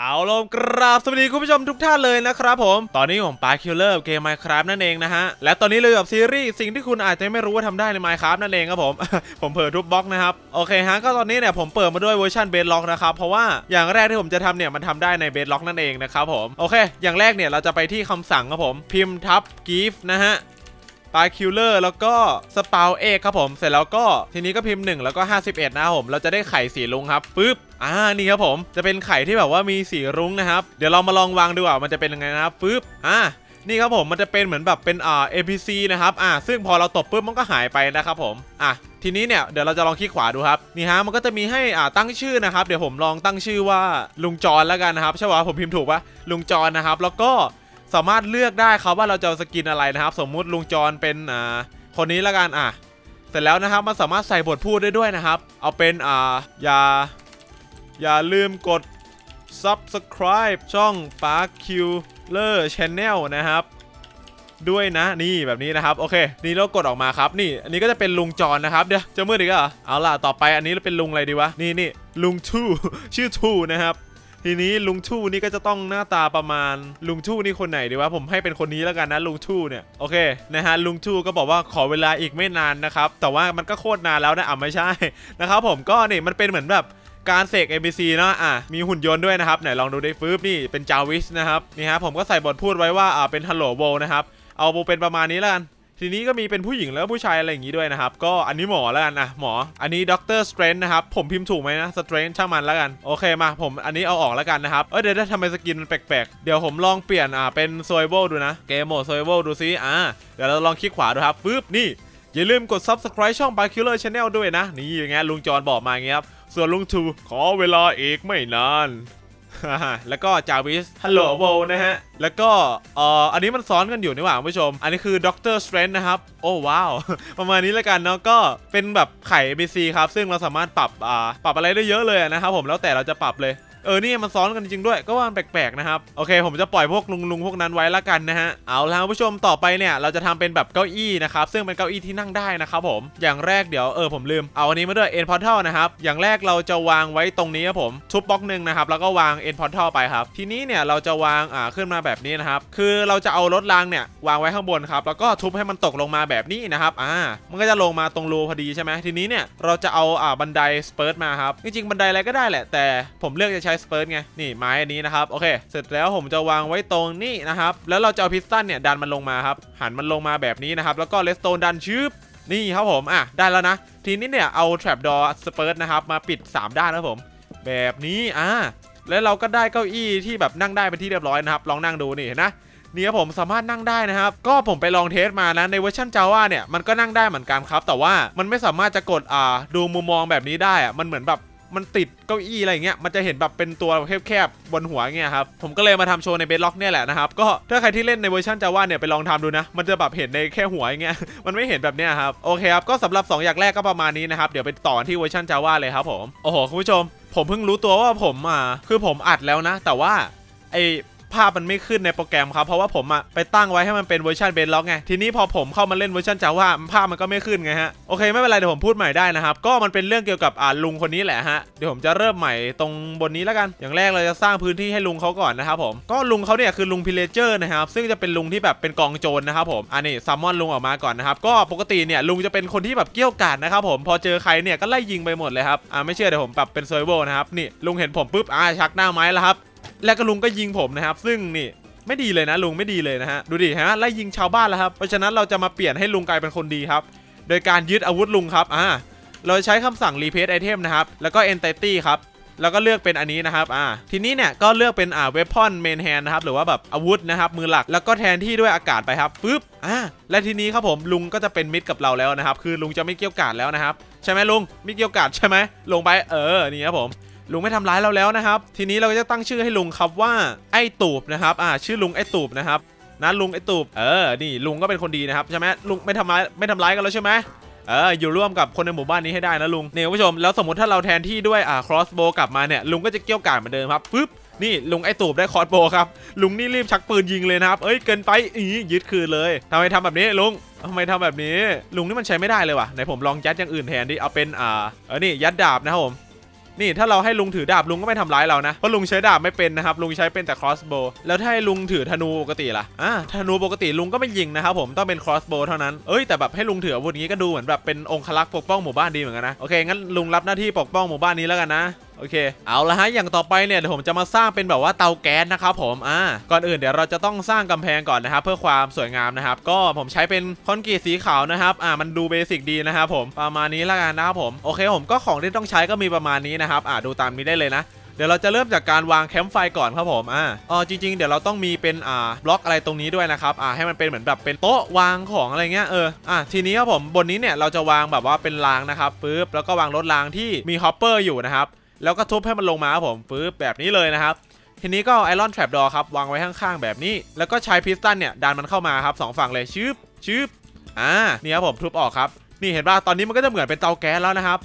เอาลงกราบสวัสดีคุณผู้ชมทุกท่านเลยนะครับผม ตอนนี้ผมปาคิลเลอร์เกม Minecraft นั่นเองนะฮะ และตอนนี้เลยกับซีรีส์สิ่งที่คุณอาจจะไม่รู้ว่าทำได้ใน Minecraft นั่นเองครับผม ผมเผลอทุบบล็อกนะครับ โอเคฮะ ก็ตอนนี้เนี่ยผมเปิดมาด้วยเวอร์ชันเบสล็อกนะครับ เพราะว่าอย่างแรกที่ผมจะทำเนี่ยมันทำได้ในเบสล็อกนั่นเองนะครับผม โอเค อย่างแรกเนี่ยเราจะไปที่คำสั่งครับผม พิมพ์ทับ gift นะฮะ ปลาคิลเลอร์แล้วก็สปาวเอกครับผมเสร็จแล้วก็ทีนี้ก็พิมพ์ 1 แล้วก็ 51 นะครับผมเราจะได้ไข่สีรุ้งครับปึ๊บอ่านี่ครับผมจะเป็นไข่ที่แบบว่ามีสีรุ้งนะครับ เดี๋ยวเรามาลองวางดูว่ามันจะเป็นยังไงนะครับปึ๊บอ่านี่ครับผมมันจะเป็นเหมือนแบบเป็นอ่า APC นะครับอ่าซึ่งพอเราตบปุ๊บมันก็หายไปนะครับผมอะทีนี้เนี่ยเดี๋ยวเราจะลองคลิกขวาดูครับนี่ฮะมันก็จะมีให้อ่าตั้งชื่อนะครับ เดี๋ยวผมลองตั้งชื่อว่าลุงจรแล้วกันนะครับใช่ป่ะผมพิมพ์ถูกปะลุงจรนะครับ แล้วก็ สามารถเลือกได้ครับว่าเราจะสกินอะไรนะครับ สมมุติลุงจรเป็นอ่าคนนี้ละกันอะเสร็จแล้วนะครับมันสามารถใส่บทพูดได้ด้วยนะครับ เอาเป็นอ่าอย่าอย่าลืมกด subscribe ช่อง Park Killer Channel นะครับ ด้วยนะนี่แบบนี้นะครับ โอเค นี่เรากดออกมาครับ นี่ อันนี้ก็จะเป็นลุงจรนนะครับ เดี๋ยวจะมืดอีกแล้วเหรอเอาล่ะ ต่อไปอันนี้เราเป็นลุงอะไรดีวะ นี่นี่ลุงทู ชื่อทูนะครับ ทีนี้ลุงทู่นี่ก็จะต้องหน้าตาประมาณ ลุงทู่นี่คนไหนดีวะผมให้เป็นคนนี้แล้วกันนะลุงทู่เนี่ยโอเคนะฮะลุงทู่ก็บอกว่าขอเวลาอีกไม่นานนะครับแต่ว่ามันก็โคตรนานแล้วนะอะไม่ใช่นะครับผมก็นี่มันเป็นเหมือนแบบการเสก NPC เนาะ อะ มีหุ่นยนต์ด้วยนะครับ ไหนลองดูได้ฟืบนี่ เป็นจาวิสนะครับ นี่ฮะ ผมก็ใส่บทพูดไว้ว่า อ่า เป็นฮัลโหลโวนะครับ เอาโบเป็นประมาณนี้แล้วกัน ทีนี้ก็มีเป็นผู้หญิงแล้วก็ผู้ชายอะไรอย่างนี้ด้วยนะครับ ก็อันนี้หมอแล้วกันนะหมอ อันนี้ด็อกเตอร์สเตรนท์นะครับ ผมพิมพ์ถูกไหมนะสเตรนท์ช่างมันแล้วกัน โอเคมา ผมอันนี้เอาออกแล้วกันนะครับ เอ้ยเดี๋ยวทำไมสกินมันแปลกๆ เดี๋ยวผมลองเปลี่ยนอ่าเป็นโซเวลดูนะ เกมโหมดโซเวลดูซิอ่าเดี๋ยวเราลองคลิกขวาดูครับปึ๊บนี่อย่าลืมกด subscribe ช่อง b y Killer Channel ด้วยนะ นี่อย่างเงี้ยลุงจอนบอกมาอย่างเงี้ยครับส่วนลุงทูขอเวลาอีกไม่นาน แล้วก็จาวิสฮัลโหลโวนะฮะ แล้วก็เอ่ออันนี้มันซ้อนกันอยู่นี่หว่าคุณผู้ชม อันนี้คือด็อกเตอร์สเตรนนะครับ โอ้ว้าว ประมาณนี้แล้วกันเนาะก็เป็นแบบไข่ ABC ครับ ซึ่งเราสามารถปรับอ่าปรับอะไรได้เยอะเลยนะครับผมแล้วแต่เราจะปรับเลย เออนี่มันซ้อนกันจริงด้วยก็ว่ามันแปลกๆนะครับโอเค ผมจะปล่อยพวกลุงลุงๆพวกนั้นไว้ละกันนะฮะเอาละผู้ชมต่อไปเนี่ยเราจะทำเป็นแบบเก้าอี้นะครับซึ่งเป็นเก้าอี้ที่นั่งได้นะครับผมอย่างแรกเดี๋ยวเออผมลืมเอาอันนี้มาด้วย end portal นะครับอย่างแรกเราจะวางไว้ตรงนี้ครับผมทุบบล็อกหนึ่งนะครับแล้วก็วาง end portal ไปครับทีนี้เนี่ยเราจะวางอ่าขึ้นมาแบบนี้นะครับคือเราจะเอารถรางเนี่ยวางไว้ข้างบนครับแล้วก็ทุบให้มันตกลงมาแบบนี้นะครับอ่ามันก็จะลงมาตรงรูพอดีใช่ไหมทีนี้เนี่ยเราจะเอาอ่าบันไดสเปิร์ตมาครับจริงๆบันไดอะไรก็ได้แหละแต่ผมเลือกจะใช้สเปิร์ตไง นี่ไม้อันนี้นะครับ โอเค เสร็จแล้วผมจะวางไว้ตรงนี้นะครับ แล้วเราจะเอาพิสตันเนี่ยดันมันลงมาครับ หันมันลงมาแบบนี้นะครับ แล้วก็เลสโตนดันชืบนี่ครับผม อะ ได้แล้วนะ ทีนี้เนี่ยเอา trap door สเปิร์ตนะครับ มาปิด 3 ด้านนะครับผม แบบนี้ อ่า แล้วเราก็ได้เก้าอี้ที่แบบนั่งได้เป็นที่เรียบร้อยนะครับ ลองนั่งดูนี่เห็นนะนี่ครับผมสามารถนั่งได้นะครับ ก็ผมไปลองเทสมานะในเวอร์ชัน Java เนี่ยมันก็นั่งได้เหมือนกันครับ แต่ว่ามันไม่สามารถจะกดอ่าดูมุมมองแบบนี้ได้อะมันเหมือนแบบ มันติดเก้าอี้อะไรอย่างเงี้ยมันจะเห็นแบบเป็นตัวแคบๆบนหัวเงี้ยครับผมก็เลยมาทำโชว์ในเบสล็อกเนี่ยแหละนะครับก็ถ้าใครที่เล่นในเวอร์ชันจาว่าเนี่ยไปลองทำดูนะ มันจะแบบเห็นในแค่หัวอย่างเงี้ยมันไม่เห็นแบบเนี้ยครับโอเคครับก็สำหรับ 2 อย่างแรกก็ประมาณนี้นะครับเดี๋ยวไปต่อที่เวอร์ชันจาว่าเลยครับผมโอ้โหคุณผู้ชม ผมเพิ่งรู้ตัวว่าผมอะคือผมอัดแล้วนะ แต่ว่าไอ ภาพมันไม่ขึ้นในโปรแกรมครับเพราะว่าผมอะไปตั้งไว้ให้มันเป็นเวอร์ชันเบนล็อกไงทีนี้พอผมเข้ามาเล่นเวอร์ชันจาว่าภาพมันก็ไม่ขึ้นไงฮะโอเคไม่เป็นไรเดี๋ยวผมพูดใหม่ได้นะครับก็มันเป็นเรื่องเกี่ยวกับอ่าลุงคนนี้แหละฮะเดี๋ยวผมจะเริ่มใหม่ตรงบนนี้แล้วกันอย่างแรกเราจะสร้างพื้นที่ให้ลุงเขาก่อนนะครับผมก็ลุงเขาเนี่ยคือลุงพิเลเจอร์นะครับซึ่งจะเป็นลุงที่แบบเป็นกองโจรนะครับผมอันนี้ซัมมอนลุงออกมาก่อนนะครับก็ปกติเนี่ยลุงจะเป็นคนที่แบบเกี้ยวกาดนะครับผมพอเจอใครเนี่ยก็ไล่ยิงไปหมดเลยครับอ่าไม่เชื่อเดี๋ยวผมปรับเป็นเซอร์โวนะครับนี่ลุงเห็นผมปุ๊บอ่าชักหน้าไม้แล้วครับ แล้วก็ลุงก็ยิงผมนะครับ ซึ่งนี่ไม่ดีเลยนะลุงไม่ดีเลยนะฮะดูดิฮะไล่ยิงชาวบ้านแล้วครับเพราะฉะนั้นเราจะมาเปลี่ยนให้ลุงกลายเป็นคนดีครับ โดยการยึดอาวุธลุงครับอ่าเราใช้คำสั่ง replace item นะครับแล้วก็ entity ครับแล้วก็เลือกเป็นอันนี้นะครับ อ่า ทีนี้เนี่ยก็เลือกเป็นอ่า weapon main hand นะครับ หรือว่าแบบอาวุธนะครับ มือหลัก แล้วก็แทนที่ด้วยอากาศไปครับฟึบอ่า และทีนี้ครับผมลุงก็จะเป็นมิตรกับเราแล้วนะครับ คือลุงจะไม่เกี่ยวกาดแล้วนะครับ ใช่ไหมลุง ไม่เกี่ยวกาดใช่ไหมลงไป เออ นี่ครับผม ลุงไม่ทำร้ายเราแล้วนะครับ ทีนี้เราก็จะตั้งชื่อให้ลุงครับว่าไอ้ตูบนะครับอ่าชื่อลุงไอ้ตูบนะครับนะลุงไอ้ตูบเออนี่ลุงก็เป็นคนดีนะครับใช่ไหมลุงไม่ทำร้ายไม่ทำร้ายกันแล้วใช่ไหมเอออยู่ร่วมกับคนในหมู่บ้านนี้ให้ได้นะลุงเนี่ยผู้ชมแล้วสมมติถ้าเราแทนที่ด้วยอ่า crossbow กลับมาเนี่ยลุงก็จะเกี่ยวกาดเหมือนเดิมครับปึ๊บนี่ลุงไอ้ตูบได้คอร์สโบครับลุงนี่รีบชักปืนยิงเลยนะครับ เอ้ยเกินไปอียึดคืนเลยทำไมทำแบบนี้ลุงทำไมทำแบบนี้ ลุงนี่มันใช้ไม่ได้เลยว่ะไหนผมลองยัดอย่างอื่นแทนดิเอาเป็นอ่าเออนี่ยัดดาบนะครับผม นี่ถ้าเราให้ลุงถือดาบลุงก็ไม่ทำร้ายเรานะ เพราะลุงใช้ดาบไม่เป็นนะครับลุงใช้เป็นแต่ crossbow แล้วถ้าให้ลุงถือธนูปกติล่ะอ่าธนูปกติลุงก็ไม่ยิงนะครับผมต้องเป็น crossbow เท่านั้นเอ้ยแต่แบบให้ลุงถืออาวุธนี้ก็ดูเหมือนแบบเป็นองคลักษ์ปกป้องหมู่บ้านดีเหมือนกันนะโอเคงั้นลุงรับหน้าที่ปกป้องหมู่บ้านนี้แล้วกันนะ โอเค เอาละฮะ อย่างต่อไปเนี่ยเดี๋ยวผมจะมาสร้างเป็นแบบว่าเตาแก๊สนะครับผมอ่าก่อนอื่นเดี๋ยวเราจะต้องสร้างกำแพงก่อนนะครับเพื่อความสวยงามนะครับก็ผมใช้เป็นคอนกรีตสีขาวนะครับอ่ามันดูเบสิกดีนะครับผมประมาณนี้ล้วกันนะครับผมโอเค ผมก็ของที่ต้องใช้ก็มีประมาณนี้นะครับอ่าดูตามนี้ได้เลยนะเดี๋ยวเราจะเริ่มจากการวางแคมป์ไฟก่อนครับผม อ่าอ๋อจริงๆ เดี๋ยวเราต้องมีเป็นอ่าบล็อกอะไรตรงนี้ด้วยนะครับ อ่าให้มันเป็นเหมือนแบบเป็นโต๊ะวางของอะไรเงี้ย เออ อ่าทีนี้ครับผมบนนี้เนี่ยเราจะวางแบบว่าเป็นรางนะครับปึ๊บแล้วก็วางรถรางที่มีฮอปเปอร์อยู่นะครับ แล้วก็ทุบให้มันลงมาครับผมปึ๊บแบบนี้เลยนะครับ ทีนี้ก็ไอรอนแทรปดอครับวางไว้ข้างๆแบบนี้ แล้วก็ใช้พิสตันเนี่ยดันมันเข้ามาครับสองฝั่งเลยชืบชืบอ่านี่ครับผมทุบออกครับนี่เห็นป่ะตอนนี้มันก็จะเหมือนเป็นเตาแก๊สแล้วนะครับ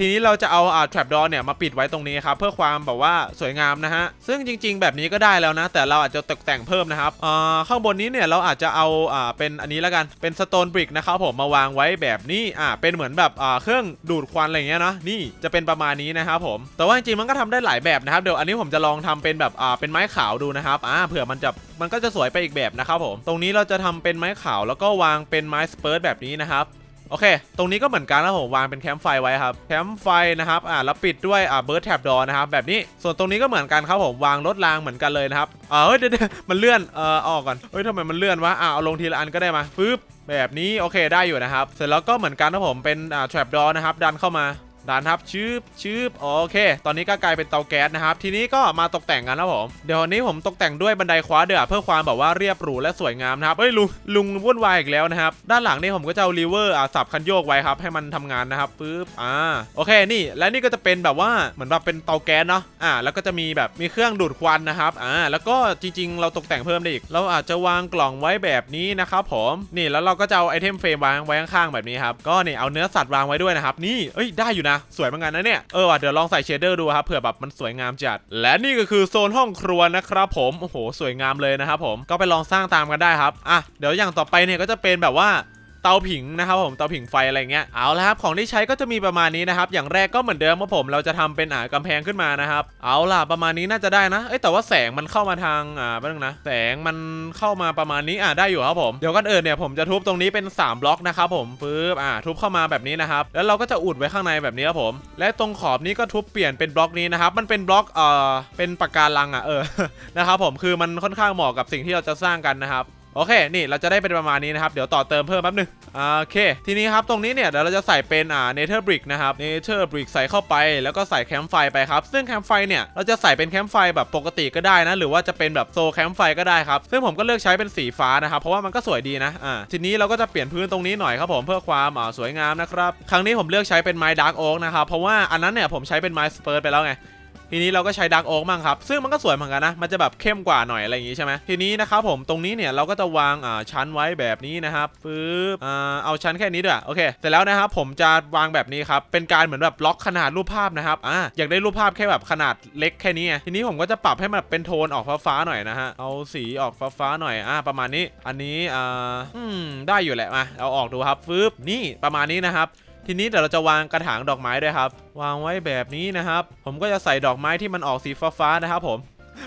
ทีนี้เราจะเอาอ่าแทรปดอเนี่ยมาปิดไว้ตรงนี้ครับเพื่อความแบบว่าสวยงามนะฮะซึ่งจริง ๆ แบบนี้ก็ได้แล้วนะ แต่เราอาจจะตกแต่งเพิ่มนะครับอ่าข้างบนนี้เนี่ยเราอาจจะเอาอ่าเป็นอันนี้แล้วกันเป็นสโตนบริกนะครับผมมาวางไว้แบบนี้อ่าเป็นเหมือนแบบอ่าเครื่องดูดควันอะไรเงี้ยเนาะนี่จะเป็นประมาณนี้นะครับผม แต่ว่าจริงๆมันก็ทำได้หลายแบบนะครับเดี๋ยวอันนี้ผมจะลองทำเป็นแบบอ่าเป็นไม้ขาวดูนะครับอ่าเผื่อมันจะมันก็จะสวยไปอีกแบบนะครับผม ตรงนี้เราจะทำเป็นไม้ขาวแล้วก็วางเป็นไม้สเปิร์ตแบบนี้นะครับ โอเค ตรงนี้ก็เหมือนกันนะผมวางเป็นแคมป์ไฟไว้ครับ แคมป์ไฟนะครับ อ่า แล้วปิดด้วย อ่า เบิร์ดแท็บดอนะครับ แบบนี้ ส่วนตรงนี้ก็เหมือนกันครับผม วางรถรางเหมือนกันเลยนะครับอ่าเฮ้ยเดี๋ยวเดี๋ยวมันเลื่อน เอ่อ ออกก่อน เฮ้ยทำไมมันเลื่อนวะ อ่าเอาลงทีละอันก็ได้มาปึ๊บ แบบนี้ โอเค ได้อยู่นะครับ เสร็จแล้วก็เหมือนกันนะผม เป็น อ่า แท็บดอนะครับ ดันเข้ามา ดันครับชืบชืบโอเค ตอนนี้ก็กลายเป็นเตาแก๊สนะครับ ทีนี้ก็มาตกแต่งกันนะผมเดี๋ยวนี้ผมตกแต่งด้วยบันไดคว้าเดือเพื่อความแบบว่าเรียบหรูและสวยงามนะครับเฮ้ยลุงลุงวุ่นวายอีกแล้วนะครับ ด้านหลังนี่ผมก็จะเอาลีเวอร์อ่าสับคันโยกไว้ครับให้มันทำงานนะครับปึ๊บอ่าโอเคนี่ และนี่ก็จะเป็นแบบว่าเหมือนแบบเป็นเตาแก๊สเนาะอ่าแล้วก็จะมีแบบมีเครื่องดูดควันนะครับอ่าแล้วก็จริง ๆ เราตกแต่งเพิ่มได้อีก เราอาจจะวางกล่องไว้แบบนี้นะครับผมนี่แล้วเราก็จะเอาไอเทมเฟรมวางไว้ข้างๆแบบนี้ครับก็นี่เอาเนื้อสัตว์วางไว้ด้วยนะครับนี่เอ้ยได้อยู่นะสวยเหมือนกันนะเนี่ย เออว่ะเดี๋ยวลองใส่เชดเดอร์ดูครับเผื่อแบบมันสวยงามจัด และนี่ก็คือโซนห้องครัวนะครับผม โอ้โห สวยงามเลยนะครับผม ก็ไปลองสร้างตามกันได้ครับ อะ เดี๋ยวอย่างต่อไปเนี่ยก็จะเป็นแบบว่า เตาผิงนะครับผมเตาผิงไฟอะไรเงี้ยเอาละครับของที่ใช้ก็จะมีประมาณนี้นะครับอย่างแรกก็เหมือนเดิมว่าผมเราจะทำเป็นอ่ากำแพงขึ้นมานะครับ เอาล่ะประมาณนี้น่าจะได้นะเอ้แต่ว่าแสงมันเข้ามาทางอ่าแป๊บนึงนะแสงมันเข้ามาประมาณนี้อ่าได้อยู่ครับผมเดี๋ยวกันเอิญเนี่ยผมจะทุบตรงนี้เป็น 3 บล็อกนะครับผมปึ๊บอ่าทุบเข้ามาแบบนี้นะครับแล้วเราก็จะอุดไว้ข้างในแบบนี้ครับผม และตรงขอบนี้ก็ทุบเปลี่ยนเป็นบล็อกนี้นะครับมันเป็นบล็อกเอ่อเป็นปากการังอะเออนะครับผมคือมันค่อนข้างเหมาะกับสิ่งที่เราจะสร้างกันนะครับ โอเค นี่เราจะได้เป็นประมาณนี้นะครับ เดี๋ยวต่อเติมเพิ่มแป๊บนึงอ่าโอเค ทีนี้ครับ ตรงนี้เนี่ยเดี๋ยวเราจะใส่เป็นอ่าเนเธอร์บริกนะครับเนเธอร์บริกใส่เข้าไป แล้วก็ใส่แคมป์ไฟไปครับ ซึ่งแคมป์ไฟเนี่ยเราจะใส่เป็นแคมป์ไฟแบบปกติก็ได้นะ หรือว่าจะเป็นแบบโซแคมป์ไฟก็ได้ครับ ซึ่งผมก็เลือกใช้เป็นสีฟ้านะครับ เพราะว่ามันก็สวยดีนะ อ่า ทีนี้เราก็จะเปลี่ยนพื้นตรงนี้หน่อยครับผมเพื่อความอ่าสวยงามนะครับ ครั้งนี้ผมเลือกใช้เป็นไม้ดาร์กโอ๊กนะครับ เพราะว่าอันนั้นเนี่ยผมใช้เป็นไม้สเปิร์ไปแล้วไง ทีนี้เราก็ใช้ดักโอ๊กมั่งครับ ซึ่งมันก็สวยเหมือนกันนะ มันจะแบบเข้มกว่าหน่อยอะไรอย่างงี้ใช่ไหมทีนี้นะครับผมตรงนี้เนี่ยเราก็จะวางอ่าชั้นไว้แบบนี้นะครับปึ๊บอ่าเอาชั้นแค่นี้ด้วยโอเคเสร็จแล้วนะครับผมจะวางแบบนี้ครับเป็นการเหมือนแบบล็อกขนาดรูปภาพนะครับอ่าอยากได้รูปภาพแค่แบบขนาดเล็กแค่นี้ทีนี้ผมก็จะปรับให้มันเป็นโทนออกฟ้าๆหน่อยนะฮะเอาสีออกฟ้าๆหน่อยอ่าประมาณนี้ อันนี้อ่าอืมได้อยู่แหละมาเอาออกดูครับปึ๊บนี่ประมาณนี้นะครับ ทีนี้เดี๋ยวเราจะวางกระถางดอกไม้ด้วยครับ วางไว้แบบนี้นะครับ ผมก็จะใส่ดอกไม้ที่มันออกสีฟ้าๆนะครับผม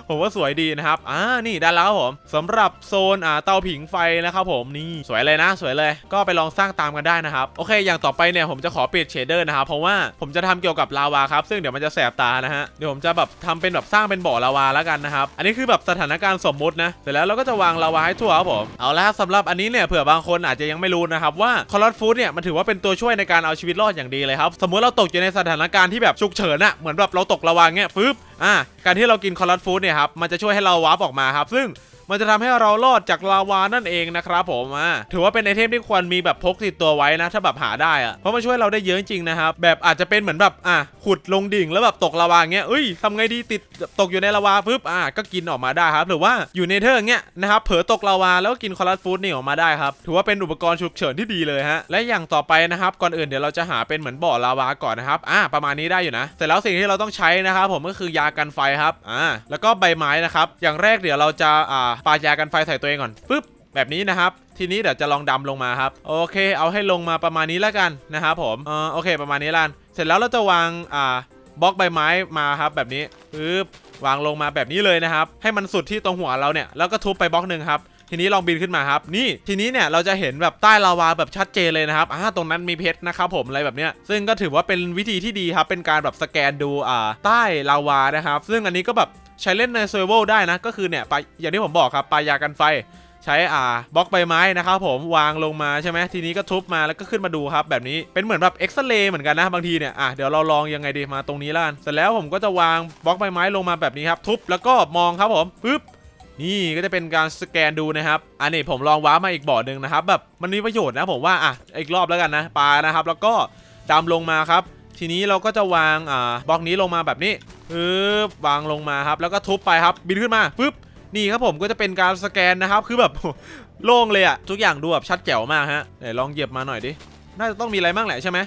ผมว่าสวยดีนะครับ อ่า นี่ได้แล้วครับผมสำหรับโซนอ่าเตาผิงไฟนะครับผม นี่สวยเลยนะ สวยเลย ก็ไปลองสร้างตามกันได้นะครับ โอเค อย่างต่อไปเนี่ยผมจะขอเปิดเชเดอร์นะครับ เพราะว่าผมจะทำเกี่ยวกับลาวาครับ ซึ่งเดี๋ยวมันจะแสบตานะฮะ เดี๋ยวผมจะแบบทำเป็นแบบสร้างเป็นบ่อลาวาแล้วกันนะครับ อันนี้คือแบบสถานการณ์สมมุตินะ เสร็จแล้วเราก็จะวางลาวาให้ทั่วครับผม เอาละสำหรับอันนี้เนี่ยเผื่อบางคนอาจจะยังไม่รู้นะครับว่าคอร์ลฟูดเนี่ยมันถือว่าเป็นตัวช่วยในการเอาชีวิตรอดอย่างดีเลยครับ สมมติเราตกอยู่ในสถานการณ์ที่แบบฉุกเฉินอะเหมือนแบบเราตกลาวาเงี้ยฟึบ อ่าการที่เรากินคอร์รัสฟู้ดเนี่ยครับมันจะช่วยให้เราวาร์ปออกมาครับ ซึ่ง มันจะทำให้เรารอดจากลาวานั่นเองนะครับผมอ่าถือว่าเป็นไอเทมที่ควรมีแบบพกติดตัวไว้นะ ถ้าแบบหาได้อะเพราะมันช่วยเราได้เยอะจริงนะครับแบบอาจจะเป็นเหมือนแบบอะขุดลงดิ่งแล้วแบบตกลาวาเงี้ยเอ้ยทำไงดีติดตกอยู่ในลาวาปุ๊บอะก็กินออกมาได้ครับ หรือว่าอยู่ในเทอร์เงี้ยนะครับเผลอตกลาวาแล้วก็กินคอร์รัสฟู้ดนี่ออกมาได้ครับถือว่าเป็นอุปกรณ์ฉุกเฉินที่ดีเลยฮะและอย่างต่อไปนะครับก่อนอื่นเดี๋ยวเราจะหาเป็นเหมือนบ่อลาวาก่อนนะครับอ่าประมาณนี้ได้อยู่นะเสร็จแล้วสิ่งที่เราต้องใช้นะครับผมก็คือยากันไฟครับอ่าแล้วก็ใบไม้นะครับอย่างแรกเดี๋ยวเราจะอ่าปายากันไฟใส่ตัวเองก่อนปึ๊บแบบนี้นะครับทีนี้เดี๋ยวจะลองดำลงมาครับโอเค เอาให้ลงมาประมาณนี้แล้วกันนะครับผมเออโอเค ประมาณนี้ละกันเสร็จแล้วเราจะวางอ่าบล็อกใบไม้มาครับแบบนี้ปึ๊บวางลงมาแบบนี้เลยนะครับ ให้มันสุดที่ตรงหัวเราเนี่ยแล้วก็ทุบไปบล็อกหนึ่งครับทีนี้ลองบินขึ้นมาครับนี่ทีนี้เนี่ยเราจะเห็นแบบใต้ลาวาแบบชัดเจนเลยนะครับอ่าตรงนั้นมีเพชรนะครับผมอะไรแบบเนี้ยซึ่งก็ถือว่าเป็นวิธีที่ดีครับเป็นการแบบสแกนดูอ่าใต้ลาวานะครับ ซึ่งอันนี้ก็แบบ ใช้เล่นในเซอร์เวลได้นะ ก็คือเนี่ยปลาอย่างที่ผมบอกครับปลายากันไฟ ใช้อ่าบล็อกใบไม้นะครับผมวางลงมาใช่ไหมทีนี้ก็ทุบมาแล้วก็ขึ้นมาดูครับ แบบนี้เป็นเหมือนแบบเอ็กซเรย์เหมือนกันนะบางทีเนี่ยอะเดี๋ยวเราลองยังไงดีมาตรงนี้ละกันเสร็จแล้วผมก็จะวางบล็อกใบไม้ลงมาแบบนี้ครับ ทุบแล้วก็มองครับผมปึ๊บนี่ก็จะเป็นการสแกนดูนะครับ อันนี้ผมลองว้ามาอีกบ่อหนึ่งนะครับแบบมันมีประโยชน์นะผมว่าอะอีกรอบแล้วกันนะปลานะครับ แล้วก็ดำลงมาครับ ทีนี้เราก็จะวางอ่าบล็อกนี้ลงมาแบบนี้ ปึ๊บวางลงมาครับ แล้วก็ทุบไปครับ บินขึ้นมาปึ๊บนี่ครับผมก็จะเป็นการสแกนนะครับ คือแบบโล่งเลยอะทุกอย่างดูแบบชัดแจ๋วมากฮะไหนลองเหยียบมาหน่อยดิ น่าจะต้องมีอะไรบ้างแหละใช่ไหม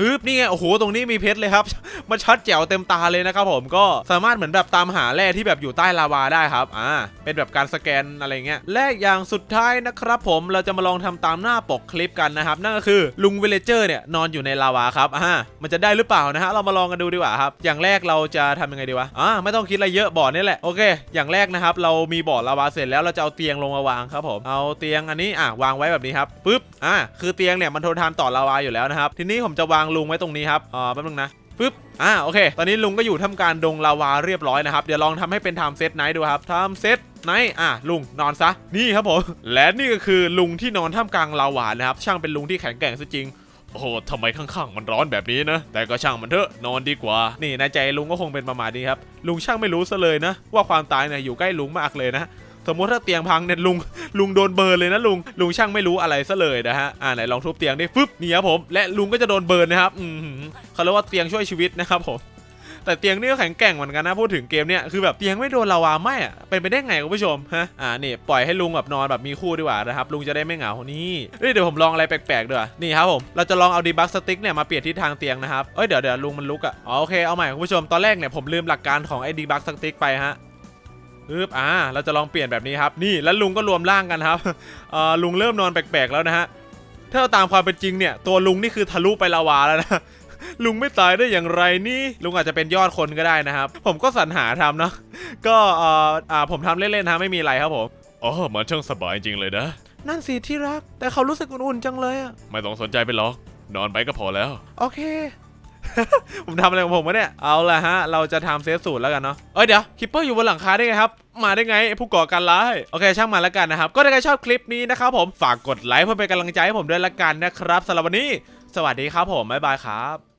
ฮึบนี่ไงโอ้โหตรงนี้มีเพชรเลยครับ มันชัดแจ๋วเต็มตาเลยนะครับผมก็สามารถเหมือนแบบตามหาแร่ที่แบบอยู่ใต้ลาวาได้ครับอ่าเป็นแบบการสแกนอะไรเงี้ยและอย่างสุดท้ายนะครับผมเราจะมาลองทำตามหน้าปกคลิปกันนะครับ นั่นก็คือลุงวิลเลเจอร์เนี่ยนอนอยู่ในลาวาครับอ่ามันจะได้หรือเปล่านะฮะเรามาลองกันดูดีกว่าครับ อย่างแรกเราจะทำยังไงดีวะอ่าไม่ต้องคิดอะไรเยอะบ่อนี่แหละโอเค อย่างแรกนะครับ เรามีบ่อลาวาเสร็จแล้วเราจะเอาเตียงลงมาวางครับผมเอาเตียงอันนี้อะวางไว้แบบนี้ครับปึ๊บอ่าคือเตียงเนี่ยมันทนทานต่อลาวาอยู่แล้วนะครับทีนี้ผมจะวางลุงไว้ตรงนี้ครับอ่าแป๊บนึงนะปึ๊บ อ่า โอเค ตอนนี้ลุงก็อยู่ทำการดงลาวาเรียบร้อยนะครับ เดี๋ยวลองทำให้เป็นไทม์เซตไนท์ดูครับไทม์เซตไนท์อ่าลุงนอนซะ นี่ครับผม และนี่ก็คือลุงที่นอนท่ามกลางลาวานะครับ ช่างเป็นลุงที่แข็งแกร่งซะจริง โอ้โหทำไมข้างๆ มันร้อนแบบนี้นะ แต่ก็ช่างมันเถอะ นอนดีกว่า นี่ในใจลุงก็คงเป็นประมาณนี้ครับ ลุงช่างไม่รู้ซะเลยนะ ว่าความตายเนี่ยอยู่ใกล้ลุงมากเลยนะ สมมติถ้าเตียงพังเนี่ยลุงลุงโดนเบิร์นเลยนะลุงลุงช่างไม่รู้อะไรซะเลยนะฮะอ่าไหนลองทุบเตียงไดิฟึบนี่ครับผมและลุงก็จะโดนเบิร์นนะครับอืมเขาเรียกว่าเตียงช่วยชีวิตนะครับผมแต่เตียงนี่ก็แข็งแกร่งเหมือนกันนะพูดถึงเกมเนี่ยคือแบบเตียงไม่โดนลาวาไหมอะเป็นไปได้ไงคุณผู้ชมฮะอ่านี่ปล่อยให้ลุงแบบนอนแบบมีคู่ดีกว่านะครับลุงจะได้ไม่เหงานี่เอ้ยเดี๋ยวผมลองอะไรแปลกๆด้วยนี่ครับผมเราจะลองเอาดีบักสติ๊กเนี่ยมาเปลี่ยนทิศทางเตียงนะครับเอ้ยเดี๋ยวเดี๋ยวลุงมันลุกอะอ๋อโอเคเอาใหม่คุณผู้ชมตอนแรกเนี่ยผมลืมหลักการของไอ้ดีบักสติ๊กไปฮะ ปึ๊บอ่าเราจะลองเปลี่ยนแบบนี้ครับ นี่แล้วลุงก็รวมร่างกันครับเอ่อลุงเริ่มนอนแปลกๆแล้วนะฮะถ้าเอาตามความเป็นจริงเนี่ย ตัวลุงนี่คือทะลุไปลาวาแล้วนะลุงไม่ตายได้อย่างไรนี่ ลุงอาจจะเป็นยอดคนก็ได้นะครับ ผมก็สรรหาทำเนาะก็เอ่ออ่าผมทำเล่นๆนะไม่มีอะไรครับผมอ๋อมันช่างสบายจริงเลยนะ นั่นสิที่รัก แต่เขารู้สึกอุ่นๆจังเลยอะไม่ต้องสนใจไปหรอกนอนไปก็พอแล้ว โอเค ผมทำอะไรของผมวะเนี่ย เอาละฮะ เราจะทำเซฟสูตรแล้วกันเนาะ เอ้ยเดี๋ยวคิปเปอร์อยู่บนหลังคาได้ไงครับ มาได้ไงผู้ก่อการร้าย โอเคช่างมาแล้วกันนะครับ ก็ถ้าใครชอบคลิปนี้นะครับผม ฝากกดไลค์เพื่อเป็นกำลังใจให้ผมด้วยละกันนะครับสำหรับวันนี้ สวัสดีครับผม บ๊ายบายครับ